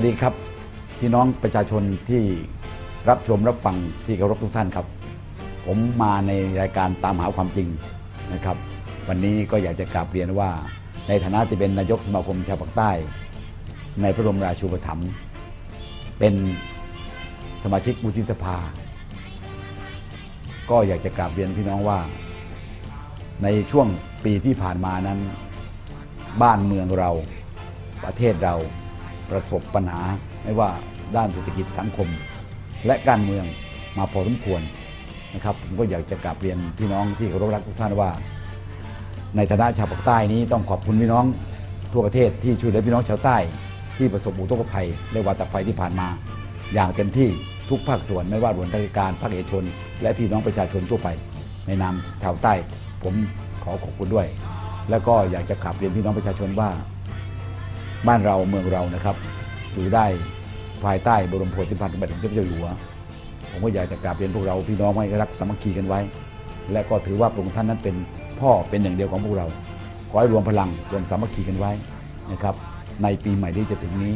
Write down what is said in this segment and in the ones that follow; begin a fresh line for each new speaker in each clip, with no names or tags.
วัสดีครับ พี่น้องประชาชนที่รับชมรับฟังที่เคารพทุกท่านครับ ผมมาในรายการตามหาความจริงนะครับ วันนี้ก็อยากจะกราบเรียนว่า ในฐานะที่เป็นนายกสมาคมชาวภาคใต้ ในพระบรมราชูปถัมภ์เป็นสมาชิกวุฒิสภา ก็อยากจะกราบเรียนพี่น้องว่า ในช่วงปีที่ผ่านมานั้น บ้านเมืองเราประเทศเรา ประสบปัญหาไม่ว่าด้านเศรษฐกิจสังคม และการเมืองมาพอสมควรนะครับผมก็อยากจะกราบเรียนพี่น้องที่เคารพรักทุกท่านว่า ในฐานะชาวภาคใต้นี้ต้องขอบคุณพี่น้องทั่วประเทศที่ช่วยเหลือพี่น้องชาวใต้ ที่ประสบอุทกภัยและวาตภัยที่ผ่านมา อย่างเต็มที่ทุกภาคส่วนไม่ว่าหน่วยราชการภาคเอกชน และพี่น้องประชาชนทั่วไป ในนามชาวใต้ ผมขอขอบคุณด้วย แล้วก็อยากจะขับเรียนพี่น้องประชาชนว่า บ้านเราเมืองเรานะครับ อยู่ได้ภายใต้บรมโพธิพันธ์ของพระเจ้าอยู่หัว ผมก็อยากจะกราบเรียนพวกเราพี่น้องให้รักสามัคคีกันไว้ และก็ถือว่าพระองค์ท่านนั้นเป็นพ่อเป็นหนึ่งเดียวของพวกเรา ขอให้รวมพลังรวมสามัคคีกันไว้นะครับ ในปีใหม่ที่จะถึงนี้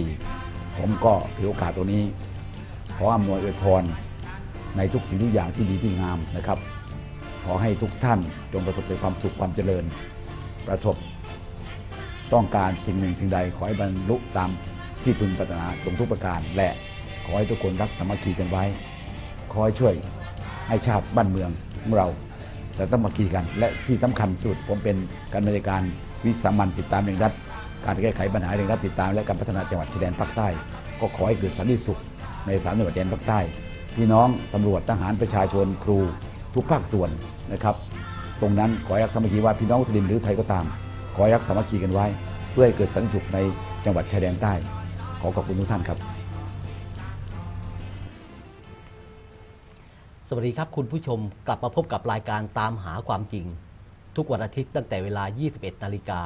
2554 ผมก็ถือโอกาสตัวนี้ ขออำนวยอวยพรในทุกสิ่งทุกอย่างที่ดีที่งามนะครับ ขอให้ทุกท่านจงประสบแต่ความสุขความเจริญ ประสบ ต้องการสิ่งหนึ่งสิ่งใดขอให้บรรลุตามที่พึงปรารถนาจงทุกประการ และขอให้ทุกคนรักสามัคคีกันไว้ ขอให้ช่วยให้ชาติบ้านเมืองของเราแต่ต้องมาคีกัน และที่สำคัญสุดผมเป็นการบริการวิสามันติดตามเร่งรัดการแก้ไขปัญหาเร่งรัดติดตาม และการพัฒนาจังหวัดชายแดนภาคใต้ ก็ขอให้เกิดสันติสุขในสามจังหวัดชายแดนภาคใต้พี่น้องตำรวจทหารประชาชนครู ทุกภาคส่วนนะครับ ตรงนั้นขอให้รักสามัคคีว่าพี่น้องมุสลิมหรือไทยก็ตาม อรักสามัคคีกันไว้ เพื่อให้เกิดสันติสุขในจังหวัดชายแดนใต้ ขอขอบคุณทุกท่านครับ
สวัสดีครับคุณผู้ชมกลับมาพบกับรายการตามหาความจริง ทุกวันอาทิตย์ตั้งแต่เวลา 21 นาฬิกา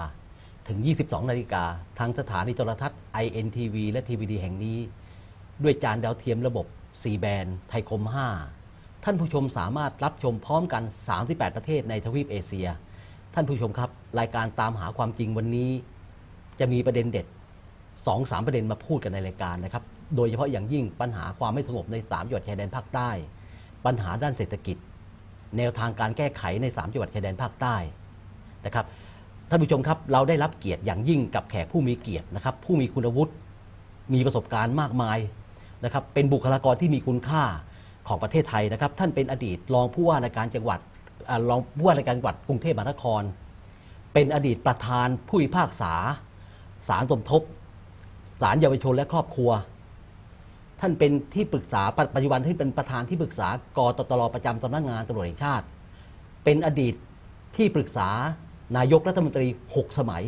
ถึง 22 นาฬิกาทางสถานีโทรทัศน์ INTV และ TVD แห่งนี้ ด้วยจานดาวเทียมระบบ 4 แบนไทยคม 5 ท่านผู้ชมสามารถรับชมพร้อมกัน 38 ประเทศในทวีปเอเชีย ท่านผู้ชมครับ รายการตามหาความจริงวันนี้ จะมีประเด็นเด็ดสองสามประเด็นมาพูดกันในรายการนะครับ โดยเฉพาะอย่างยิ่งปัญหาความไม่สงบในสามจังหวัดชายแดนภาคใต้ ปัญหาด้านเศรษฐกิจ แนวทางการแก้ไขในสามจังหวัดชายแดนภาคใต้นะครับท่านผู้ชมครับเราได้รับเกียรติอย่างยิ่งกับแขกผู้มีเกียรตินะครับ ผู้มีคุณวุฒิมีประสบการณ์มากมายนะครับ เป็นบุคลากรที่มีคุณค่าของประเทศไทยนะครับ ท่านเป็นอดีตรองผู้ว่าราชการจังหวัด รองผู้ว่าราชการจังหวัดกรุงเทพมหานคร เป็นอดีตประธานผู้พิพากษาศาลสมทบศาลเยาวชนและครอบครัว ท่านเป็นที่ปรึกษาปัจจุบันที่เป็นประธานที่ปรึกษากตตรประจำสำนักงานตำรวจแห่งชาติ เป็นอดีตที่ปรึกษานายกรัฐมนตรี 6 สมัย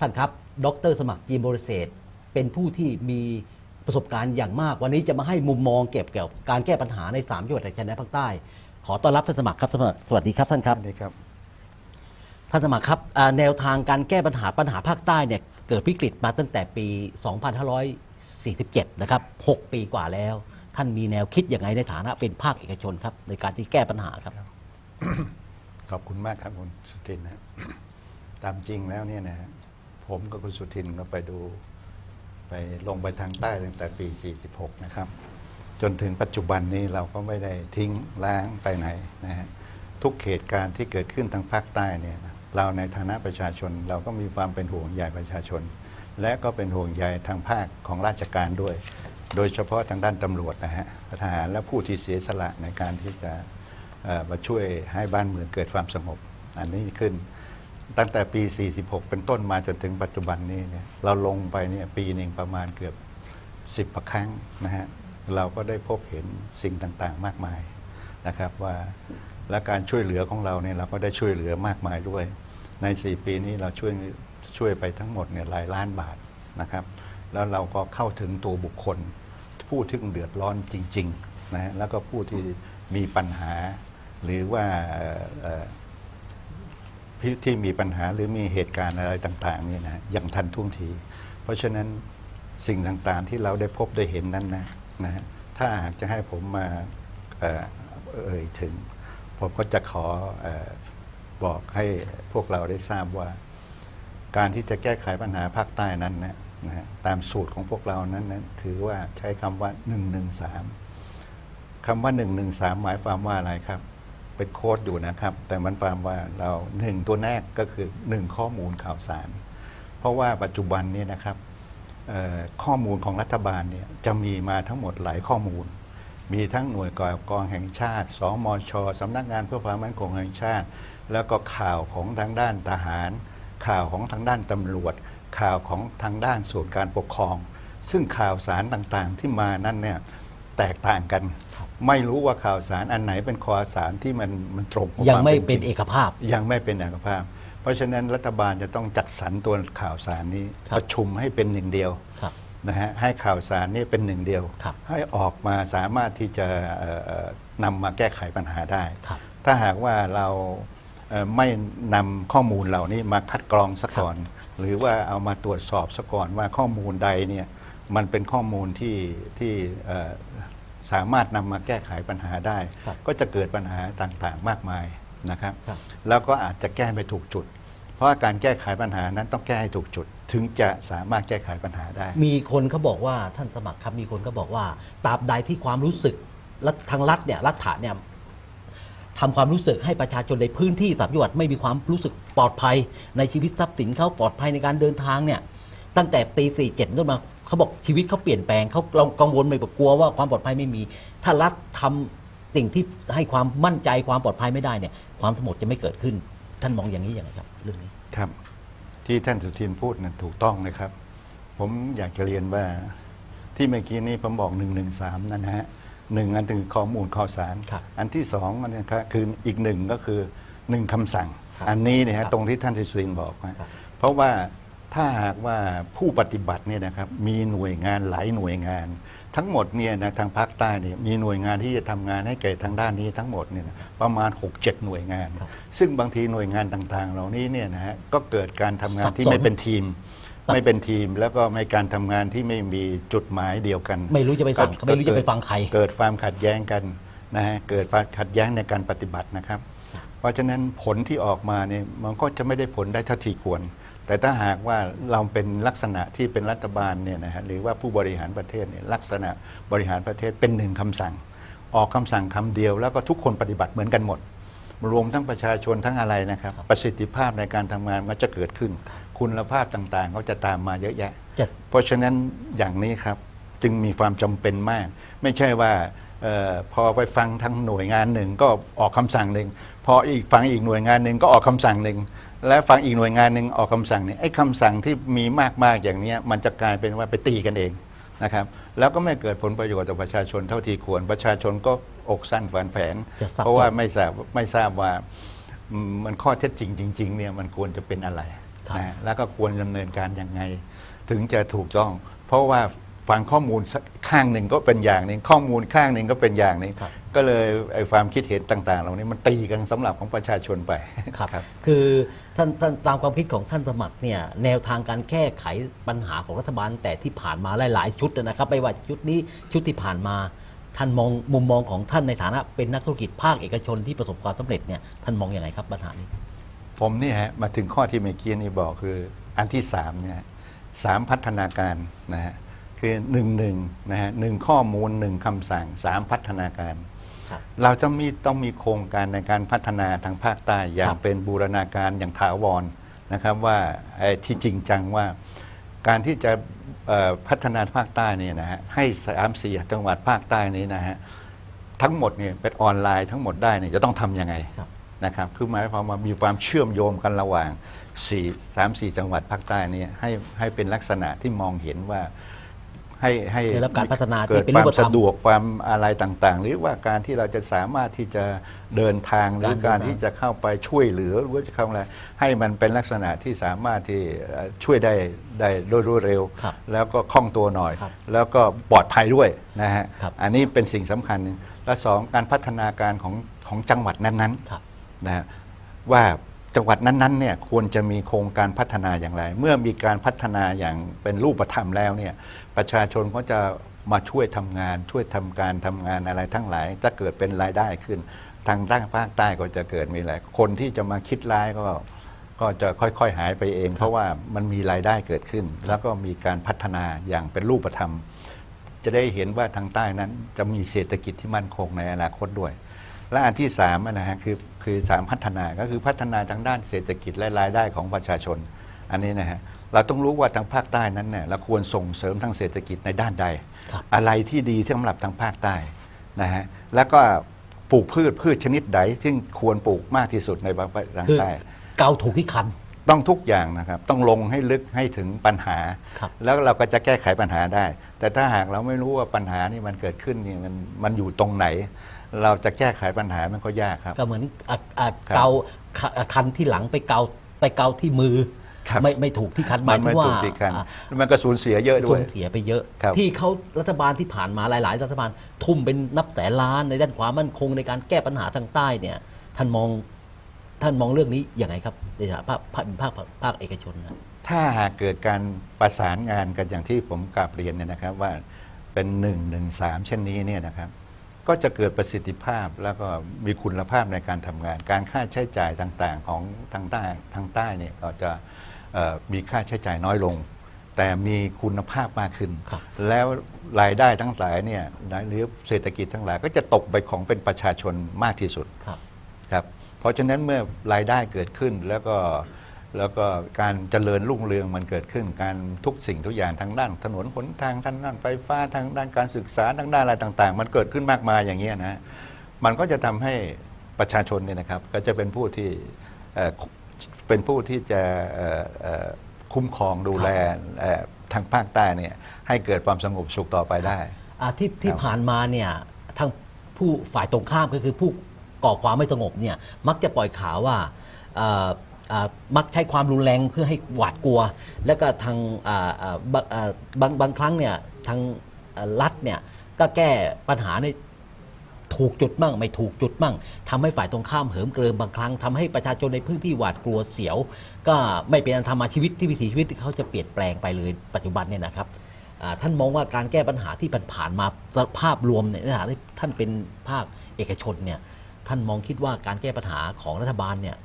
ท่านครับ ดร สมัครจีมบริเศษเป็นผู้ที่มีประสบการณ์อย่างมาก วันนี้จะมาให้มุมมองเกี่ยวกับการแก้ปัญหาใน3จังหวัดชายแดนภาคใต้ ขอต้อนรับท่านสมัครครับสมัครสวัสดีครับท่านครับ
สวัสดีครับ
ท่านสมัครครับอ่าแนวทางการแก้ปัญหาปัญหาภาคใต้เนี่ยเกิดวิกฤตมาตั้งแต่ปี 2547 นะครับ 6 ปีกว่าแล้ว ท่านมีแนวคิดอย่างไรในฐานะเป็นภาคเอกชนครับ ในการที่แก้ปัญหาครับ
ขอบคุณมากครับคุณสุทินนะตามจริงแล้วเนี่ยนะผมกับคุณสุทินก็ไปดู ไปลงไปทางใต้ตั้งแต่ปี 46 นะครับ จนถึงปัจจุบันนี้เราก็ไม่ได้ทิ้งล้างไปไหนนะฮะทุกเหตุการณ์ที่เกิดขึ้นทางภาคใต้เนี่ยนะเราในฐานะประชาชนเราก็มีความเป็นห่วงใยประชาชน และก็เป็นห่วงใยทางภาคของราชการด้วย โดยเฉพาะทางด้านตำรวจนะฮะทหารและผู้ที่เสียสละในการที่จะมาช่วยให้บ้านเมืองเกิดความสงบ อันนี้ขึ้นตั้งแต่ปี 46 เป็นต้นมาจนถึงปัจจุบันนี้เนี่ยเราลงไปเนี่ยปีหนึ่งประมาณเกือบ 10ประครั้งนะฮะ เราก็ได้พบเห็นสิ่งต่างๆ มากมายนะครับว่าและการช่วยเหลือของเราเนี่ยเราก็ได้ช่วยเหลือมากมายด้วย ใน 4 ปีนี้เราช่วยช่วยไปทั้งหมดเนี่ยหลายล้านบาทนะครับ แล้วเราก็เข้าถึงตัวบุคคล ผู้ที่เดือดร้อนจริงๆนะฮะแล้วก็ผู้ที่มีปัญหา หรือว่าที่ที่มีปัญหาหรือมีเหตุการณ์อะไรต่างๆเนี่ยนะอย่างทันท่วงที เพราะฉะนั้นสิ่งต่างๆที่เราได้พบได้เห็นนั้นนะ นะฮะถ้าหากจะให้ผมมาเอ่อเอ่ยถึง ผมก็จะขอเออบอกให้พวกเราได้ทราบว่า การที่จะแก้ไขปัญหาภาคใต้นั้นนะนะฮะตามสูตรของพวกเรานั้นนั้นถือว่าใช้คำว่า 113คำว่า 113 หมายความว่าอะไรครับ เป็นโค้ดอยู่นะครับ แต่มันความว่าเราหนึ่งตัวแรกก็คือหนึ่งข้อมูลข่าวสาร เพราะว่าปัจจุบันเนี่ยนะครับ ข้อมูลของรัฐบาลเนี่ยจะมีมาทั้งหมดหลายข้อมูล มีทั้งหน่วยก่อกองแห่งชาติ สมชสำนักงานเพื่อความมั่นคงแห่งชาติ แล้วก็ข่าวของทางด้านทหาร ข่าวของทางด้านตำรวจ ข่าวของทางด้านส่วนการปกครอง ซึ่งข่าวสารต่างๆที่มานั่นเนี่ยแตกต่างกัน ไม่รู้ว่าข่าวสารอันไหนเป็นข่าวสารที่มันมันตรงกับ
ยัง
ควา
ไม่
จริ
เป็นเอกภาพ
ยังไม่เป็นเอกภาพ เพราะฉะนั้นรัฐบาลจะต้องจัดสรรตัวข่าวสารนี้
ครับ
ประชุมให้เป็นหนึ่งเดียว
ครับ
นะฮะให้ข่าวสารนี่เป็นหนึ่งเดียว
ครับ
ให้ออกมาสามารถที่จะเอ่อเอ่อนำมาแก้ไขปัญหาได้
ครับ
ถ้าหากว่าเราเอ่อไม่นำข้อมูลเหล่านี้มาคัดกรองซะก่อน หรือว่าเอามาตรวจสอบซะก่อนว่าข้อมูลใดเนี่ยมันเป็นข้อมูลที่ที่เอ่อสามารถนำมาแก้ไขปัญหาได้
ครับ
ก็จะเกิดปัญหาต่างๆ มากมาย นะครับ
ครับ
แล้วก็อาจจะแก้ไม่ถูกจุด เพราะว่าการแก้ไขปัญหานั้นต้องแก้ให้ถูกจุด ถึงจะสามารถแก้ไขปัญหาได้
มีคนเขาบอกว่าท่านสมัครครับมีคนก็บอกว่าตราบใดที่ความรู้สึกและทางรัฐเนี่ยรัฐะเนี่ยทำความรู้สึกให้ประชาชนในพื้นที่สามจังหวัดไม่มีความรู้สึกปลอดภัย ในชีวิตทรัพย์สินเขาปลอดภัยในการเดินทางเนี่ยตั้งแต่ปีสี่เจ็ดต้นมาเขาบอกชีวิตเขาเปลี่ยนแปลงเขาเรากังวลไปบอกกลัวว่าความปลอดภัยไม่มี ถ้ารัฐทำสิ่งที่ให้ความมั่นใจความปลอดภัยไม่ได้เนี่ย ความสงบจะไม่เกิดขึ้น ท่านมองอย่างนี้อย่างไรครับ เรื่องนี้
ครับ ที่ท่านสุทินพูดนั้นถูกต้องนะครับ ผมอยากจะเรียนว่าที่เมื่อกี้นี้ผมบอกหนึ่งหนึ่งสามนั่นนะฮะหนึ่งอันถึงข้อมูลข่าวสาร
ครับ
อันที่สองอันนี้ครับคืออีกหนึ่งก็คือหนึ่งคำสั่ง
ครับ
อันนี้เนี่ย
ครั
ฮะ
บ
ตรงที่ท่านสุทินบอกนะครับเพราะว่าถ้าหากว่าผู้ปฏิบัติเนี่ยนะครับมีหน่วยงานหลายหน่วยงาน ทั้งหมดเนี่ยนะทางภาคใต้เนี่ยมีหน่วยงานที่จะทำงานให้แก่ทางด้านนี้ทั้งหมดเนี่ยนะประมาณ 6-7 หน่วยงาน
ครับ
ซึ่งบางทีหน่วยงานต่างๆ เหล่านี้เนี่ยนะฮะก็เกิดการทำงา
สั
น
บ
ที่
สน
ไม่เป็นทีม ไม่เป็นทีมแล้วก็ไม่การทำงานที่ไม่มีจุดหมายเดียวกัน
ไม่รู้จะไปสั่ง
ก็
ไม่รู้จะไป
เกิด
ฟังใคร
เกิดความขัดแย้งกันนะฮะเกิดความขัดแย้งในการปฏิบัตินะครับ เพราะฉะนั้นผลที่ออกมาเนี่ยมันก็จะไม่ได้ผลได้เท่าที่ควร แต่ถ้าหากว่าเราเป็นลักษณะที่เป็นรัฐบาลเนี่ยนะฮะหรือว่าผู้บริหารประเทศเนี่ยลักษณะบริหารประเทศเป็นหนึ่งคำสั่ง ออกคำสั่งคำเดียว แล้วก็ทุกคนปฏิบัติเหมือนกันหมด รวมทั้งประชาชนทั้งอะไรนะครับ ประสิทธิภาพในการทำงานก็จะเกิดขึ้น คุณภาพต่างๆ ก็จะตามมาเยอะแยะ
จะ
เพราะฉะนั้นอย่างนี้ครับจึงมีความจำเป็นมาก ไม่ใช่ว่าเออพอไปฟังทางหน่วยงานหนึ่งก็ออกคำสั่งหนึ่งพออีกฟังอีกหน่วยงานหนึ่งก็ออกคำสั่งหนึ่ง และฟังอีกหน่วยงานหนึ่งออกคำสั่งหนึ่งไอ้คำสั่งที่มีมากๆอย่างเนี้ยมันจะกลายเป็นว่าไปตีกันเองนะครับแล้วก็ไม่เกิดผลประโยชน์ต่อประชาชนเท่าที่ควร ประชาชนก็อกสั้นฝันแผน
จะซับ
เพราะว่า
ซ้อน
ไม่ทราบไม่ทราบว่าอืมมันข้อเท็จจริงจริง ๆเนี่ยมันควรจะเป็นอะไร
ครับ
นะฮะแล้วก็ควรดำเนินการยังไง ถึงจะถูกต้อง เพราะว่าฟังข้อมูลสักข้างหนึ่งก็เป็นอย่างหนึ่งข้อมูลข้างหนึ่งก็เป็นอย่างหนึ่ง
ครับ
ก็เลยไอ้ความคิดเห็นต่าง ๆ เหล่านี้มันตีกันสำหรับของประชาชนไป
ครับ
ครับ
คือ ท่านท่านตามความคิดของท่านสมัครเนี่ยแนวทางการแก้ไขปัญหาของรัฐบาลแต่ที่ผ่านมาหลาย ๆ ชุดนะครับไม่ว่าชุดนี้ชุดที่ผ่านมา ท่านมองมุมมองของท่านในฐานะเป็นนักธุรกิจภาคเอกชนที่ประสบความสำเร็จเนี่ยท่านมองอยังไงครับปัญหานี้
ผมนี่ฮะมาถึงข้อที่เมื่อกี้นี่บอกคืออันที่สามเนี่ยสามพัฒนาการนะฮะคือหนึ่งหนึ่งนะฮะหนึ่งข้อมูลหนึ่งคำสั่งสามพัฒนาการ เราจะมีต้องมีโครงการในการพัฒนาทางภาคใต้อย่า
ค
ง
รับ
เป็นบูรณาการอย่างถาวรนะครับว่าไอ้ที่จริงจังว่าการที่จะเอ่อพัฒนาภาคใต้เนี่ยนะฮะให้สามสี่จังหวัดภาคใต้นี้นะฮะทั้งหมดเนี่ยเป็นออนไลน์ทั้งหมดได้เนี่ยจะต้องทำยังไง
ครับ
นะครับคือหมายความว่ามีความเชื่อมโยงกันระหว่าง4 3 4 จังหวัดภาคใต้เนี่ยให้ให้เป็นลักษณะที่มองเห็นว่า ให้ให้
ได้รับการพัฒนาที่
เกิด
เป็น
ค
รู
วาม
ปธรรม
สะดวกความอะไรต่างๆ หรือว่าการที่เราจะสามารถที่จะเดินทางหรือ
การเดินทาง
การที่จะเข้าไปช่วยเหลือหรือว่าจะเข้าอะไรให้มันเป็นลักษณะที่สามารถที่เอ่อช่วยได้ได้โดยรวดเร็ว
ครับ
แล้วก็คล่องตัวหน่อย
ครับ
แล้วก็ปลอดภัยด้วยนะฮะ
ครับ
อันนี้เป็นสิ่งสำคัญหนึ่งและสองการพัฒนาการของของจังหวัดนั้นๆ
ครับ
นะฮะว่า จังหวัดนั้นๆเนี่ยควรจะมีโครงการพัฒนาอย่างไร เมื่อมีการพัฒนาอย่างเป็นรูปธรรมแล้วเนี่ยประชาชนก็จะมาช่วยทำงาน ช่วยทำการทำงานอะไรทั้งหลาย จะเกิดเป็นรายได้ขึ้น ทางด้านภาคใต้ก็จะเกิดมีอะไรคนที่จะมาคิดร้ายก็ก็จะค่อยๆหายไปเอง เพราะว่ามันมีรายได้เกิดขึ้น แล้วก็มีการพัฒนาอย่างเป็นรูปธรรม จะได้เห็นว่าทางใต้นั้นจะมีเศรษฐกิจที่มั่นคงในอนาคตด้วย และอันที่สามอะนะฮะคือ คือสามพัฒนาก็คือพัฒนาทางด้านเศรษฐกิจและรายได้ของประชาชน อันนี้นะฮะเราต้องรู้ว่าทางภาคใต้นั้นเนี่ยเราควรส่งเสริมทางเศรษฐกิจในด้านใด
ครับ
อะไรที่ดีสำหรับทางภาคใต้นะฮะแล้วก็ปลูกพืชพืชชนิดใดที่ควรปลูกมากที่สุดในภาคทาง
คือ
ใต้
เกาถูกที่คัน
ต้องทุกอย่างนะครับ ต้องลงให้ลึกให้ถึงปัญหา
ครับ
แล้วเราก็จะแก้ไขปัญหาได้ แต่ถ้าหากเราไม่รู้ว่าปัญหานี่มันเกิดขึ้นนี่มันมันอยู่ตรงไหน เราจะแก้ไขปัญหามันก็ยากครับ
ก็เหมือนอะอะ
ครับ
เกาคคันที่หลังไปเกาไปเกาที่มือ
ครับ
ไม่ไม่ถูกที่คันห
มั
มาย
น
ถึ
ไม่
งว่า
ถูกตีกัน
อะ
มันก็สูญเสียเยอะด้
สู
วย
ญเสียไปเยอะ
ครับ
ที่เขารัฐบาลที่ผ่านมาหลาย ๆ รัฐบาล ทุ่มเป็นนับแสนล้านในด้านความมั่นคงในการแก้ปัญหาทางใต้เนี่ย ท่านมองท่านมองเรื่องนี้อย่างไรครับในฐานะภาคภาคภาคภาคเอกชนนะ
ถ้าหากเกิดการประสานงานกันอย่างที่ผมกราบเรียนเนี่ยนะครับว่าเป็นหนึ่งหนึ่งสามเช่นนี้เนี่ยนะครับ ก็จะเกิดประสิทธิภาพแล้วก็มีคุณภาพในการทำงาน การค่าใช้จ่ายต่างๆของทางใต้ทางใต้เนี่ยก็จะเอ่อมีค่าใช้จ่ายน้อยลง แต่มีคุณภาพมากขึ้น
ครับ
แล้วรายได้ทั้งหลายเนี่ยนะหรือเศรษฐกิจทั้งหลายก็จะตกไปของเป็นประชาชนมากที่สุด
ครับ
ครับเพราะฉะนั้นเมื่อรายได้เกิดขึ้นแล้วก็ แล้วก็การเจริญรุ่งเรืองมันเกิดขึ้น การทุกสิ่งทุกอย่างทางด้านถนนหนทางทางด้านไฟฟ้าทางด้านการศึกษาทางด้านอะไรต่าง ๆ มันเกิดขึ้นมากมายอย่างเงี้ยนะมันก็จะทำให้ประชาชนเนี่ยนะครับ ก็จะเป็นผู้ที่เอ่อเป็นผู้ที่จะเอ่อเอ่อคุ้มครองดูแลเอ่อทางภาคใต้เนี่ยให้เกิดความสงบสุขต่อไปได้
อ่าที่ที่
ครับ
ผ่านมาเนี่ยทางผู้ฝ่ายตรงข้ามก็คือผู้ก่อความไม่สงบเนี่ยมักจะปล่อยข่าวว่าเอ่ออ่า มักใช้ความรุนแรงเพื่อให้หวาดกลัว แล้วก็ทางบางบางครั้งเนี่ยทางรัฐเนี่ยก็แก้ปัญหาในถูกจุดมั่งไม่ถูกจุดมั่งทำให้ฝ่ายตรงข้ามเหิมเกริมบางครั้งทำให้ประชาชนในพื้นที่หวาดกลัวเสียว ก็ไม่เป็นอันทำมาชีวิตที่วิถีชีวิตเขาจะเปลี่ยนแปลงไปเลยปัจจุบันเนี่ยนะครับท่านมองว่าการแก้ปัญหาที่ผ่านมาภาพรวมในฐานะที่ท่านเป็นภาคเอกชนเนี่ยท่านมองคิดว่าการแก้ปัญหาของรัฐบาลเนี่ย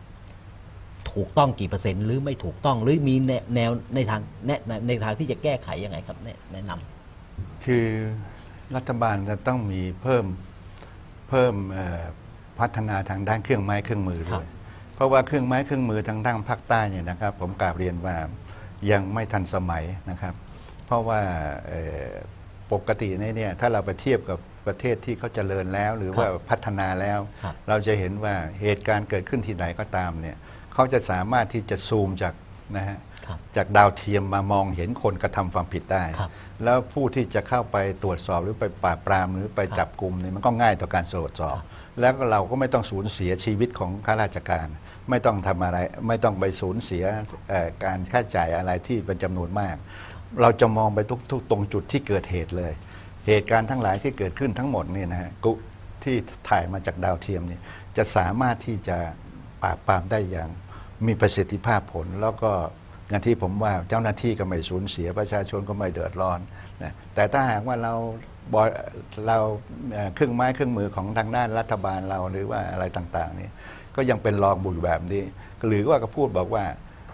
ถูกต้องกี่เปอร์เซ็นต์หรือไม่ถูกต้องหรือมีแนแนวในทางแนะในทางที่จะแก้ไขยังไงครับแนะแนะนำ
คือรัฐบาลจะต้องมีเพิ่มเพิ่มเอ่อพัฒนาทางด้านเครื่องไม้เครื่องมือ
ครั
ด้ว
บ
ยเพราะว่าเครื่องไม้เครื่องมือทางด้านภาคใต้เนี่ยนะครับ ผมกราบเรียนว่ายังไม่ทันสมัยนะครับ เพราะว่าเอ่อปกติเนี่ยเนี่ยถ้าเราไปเทียบกับประเทศที่เขาเจริญแล้ว หรือว่าพัฒนาแล้ว
ครับ
เราจะเห็นว่าเหตุการณ์เกิดขึ้นที่ไหนก็ตามเนี่ย เขาจะสามารถที่จะซูมจากนะฮะ
ครับ
จากดาวเทียมมามองเห็นคนกระทำความผิดได้
ครับ
แล้วผู้ที่จะเข้าไปตรวจสอบหรือไปปราบปรามหรือไปจับกลุ่มเนี่ยมันก็ง่ายต่อการตรวจสอบ แล้วก็เราก็ไม่ต้องสูญเสียชีวิตของข้าราชการ ไม่ต้องทำอะไร ไม่ต้องไปสูญเสียเอ่อการค่าใช้จ่ายอะไรที่เป็นจำนวนมาก เราจะมองไปทุกๆตรงจุดที่เกิดเหตุเลย เหตุการณ์ทั้งหลายที่เกิดขึ้นทั้งหมดเนี่ยนะฮะกุที่ถ่ายมาจากดาวเทียมเนี่ยจะสามารถที่จะปราบปรามได้อย่าง มีประสิทธิภาพผล แล้วก็อย่างที่ผมว่าเจ้าหน้าที่ก็ไม่สูญเสียประชาชนก็ไม่เดือดร้อนนะแต่ถ้าหากว่าเราบอยเราเอ่อเครื่องไม้เครื่องมือของทางด้านรัฐบาลเราหรือว่าอะไรต่างๆนี่ก็ยังเป็นรองบุญแบบนี้ หรือว่าก็พูดบอกว่า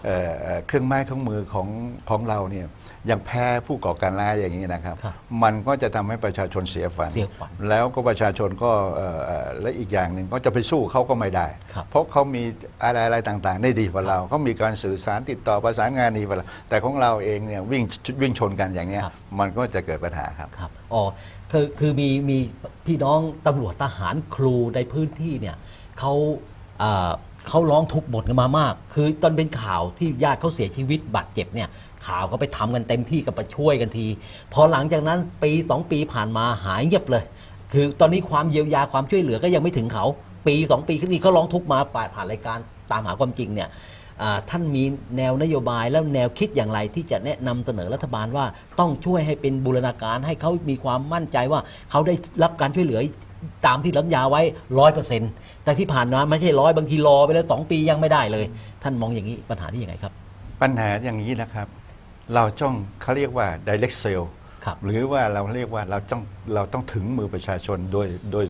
เอ่อเอ่อเครื่องไม้เครื่องมือของของเราเนี่ยยังแพ้ผู้ก่อการร้ายอย่างนี้นะครับ
ครับ
มันก็จะทำให้ประชาชนเสียฝัน
เสียขวัญ
แล้วก็ประชาชนก็เอ่อเอ่อและอีกอย่างหนึ่งก็จะไปสู้เขาก็ไม่ได้
ครับ
เพราะเขามีอะไรอะไรต่างๆ ได้ดีกว่าเราเขามีการสื่อสารติดต่อประสานงานดีกว่าเราแต่ของเราเองเนี่ยวิ่งวิ่งชนกันอย่างเนี้ย
ครับ
มันก็จะเกิดปัญหาครับ
ครับอ๋อคือคือมีมีพี่น้องตำรวจทหารครูในพื้นที่เนี่ยเขาเอ่อ เขาร้องทุกข์บ่นกันมามาก คือตอนเป็นข่าวที่ญาติเขาเสียชีวิตบาดเจ็บเนี่ย ข่าวก็ไปทำกันเต็มที่ก็ไปช่วยกันที พอหลังจากนั้นปีสองปีผ่านมาหายเงียบเลย คือตอนนี้ความเยียวยาความช่วยเหลือก็ยังไม่ถึงเขา ปีสองปีขึ้นนี้เขาร้องทุกข์มาฝ่ายผ่านรายการตามหาความจริงเนี่ยอ่าท่านมีแนวนโยบายแล้วแนวคิดอย่างไรที่จะแนะนำเสนอรัฐบาลว่าต้องช่วยให้เป็นบูรณาการให้เขามีความมั่นใจว่าเขาได้รับการช่วยเหลือ ตามที่สัญญาไว้ร้อยเปอร์เซ็นต์แต่ที่ผ่านมาไม่ใช่ร้อยบางทีรอไปแล้วสองปียังไม่ได้เลย ท่านมองอย่างนี้ปัญหาที่ยังไงครับ
ปัญหาอย่างนี้นะครับ เราจ้องเขาเรียกว่า direct sale
ครับ
หรือว่าเราเรียกว่าเราต้องเราต้องถึงมือประชาชนโดยโดย